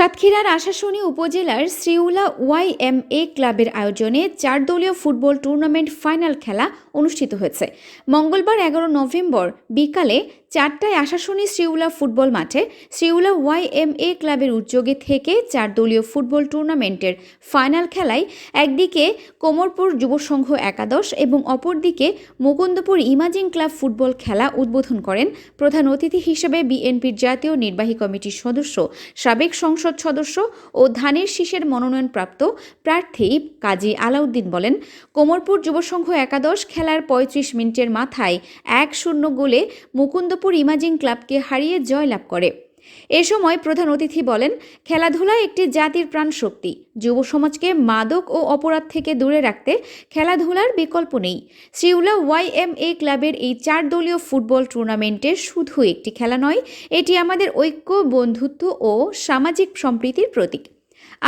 সাতক্ষীরার আশাশুনি উপজেলার শ্রীউলা ওয়াইএমএ ক্লাবের আয়োজনে চার দলীয় ফুটবল টুর্নামেন্ট ফাইনাল খেলা অনুষ্ঠিত হয়েছে। মঙ্গলবার এগারো নভেম্বর বিকালে চারটায় আশাশুনি শ্রীউলা ফুটবল মাঠে শ্রীউলা ওয়াইএমএ ক্লাবের উদ্যোগে থেকে চার দলীয় ফুটবল টুর্নামেন্টের ফাইনাল খেলায় একদিকে কোমরপুর যুব সংঘ একাদশ এবং অপরদিকে মুকুন্দপুর ইমাজিং ক্লাব ফুটবল খেলা উদ্বোধন করেন প্রধান অতিথি হিসেবে বিএনপির জাতীয় নির্বাহী কমিটির সদস্য সাবেক সংসদ সদস্য ও ধানের শীষের মনোনয়নপ্রাপ্ত প্রার্থী কাজী আলাউদ্দিন বলেন, কোমরপুর যুবসংঘ একাদশ খেলার পঁয়ত্রিশ মিনিটের মাথায় এক শূন্য গোলে মুকুন্দপুর ইমাজিং ক্লাবকে হারিয়ে জয়লাভ করে। এ সময় প্রধান অতিথি বলেন খেলাধুলা একটি জাতির প্রাণশক্তি। যুব সমাজকে মাদক ও অপরাধ থেকে দূরে রাখতে খেলাধুলার বিকল্প নেই। শ্রীউলা ওয়াই এম এ ক্লাবের এই চার দলীয় ফুটবল টুর্নামেন্টে শুধু একটি খেলা নয়, এটি আমাদের ঐক্য, বন্ধুত্ব ও সামাজিক সম্প্রীতির প্রতীক।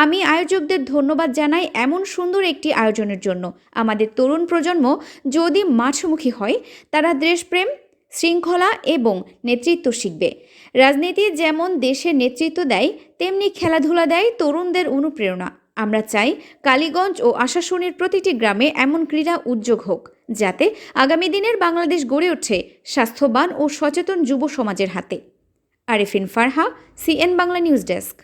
আমি আয়োজকদের ধন্যবাদ জানাই এমন সুন্দর একটি আয়োজনের জন্য। আমাদের তরুণ প্রজন্ম যদি মাঠমুখী হয়, তারা দেশপ্রেম শৃঙ্খলা এবং নেতৃত্ব শিখবে। রাজনীতি যেমন দেশের নেতৃত্ব দেয়, তেমনি খেলাধুলা দেয় তরুণদের অনুপ্রেরণা। আমরা চাই কালীগঞ্জ ও আশাশুনির প্রতিটি গ্রামে এমন ক্রীড়া উদ্যোগ হোক, যাতে আগামী দিনের বাংলাদেশ গড়ে ওঠে স্বাস্থ্যবান ও সচেতন যুব সমাজের হাতে। Arifin Farha, CN Bangla news desk.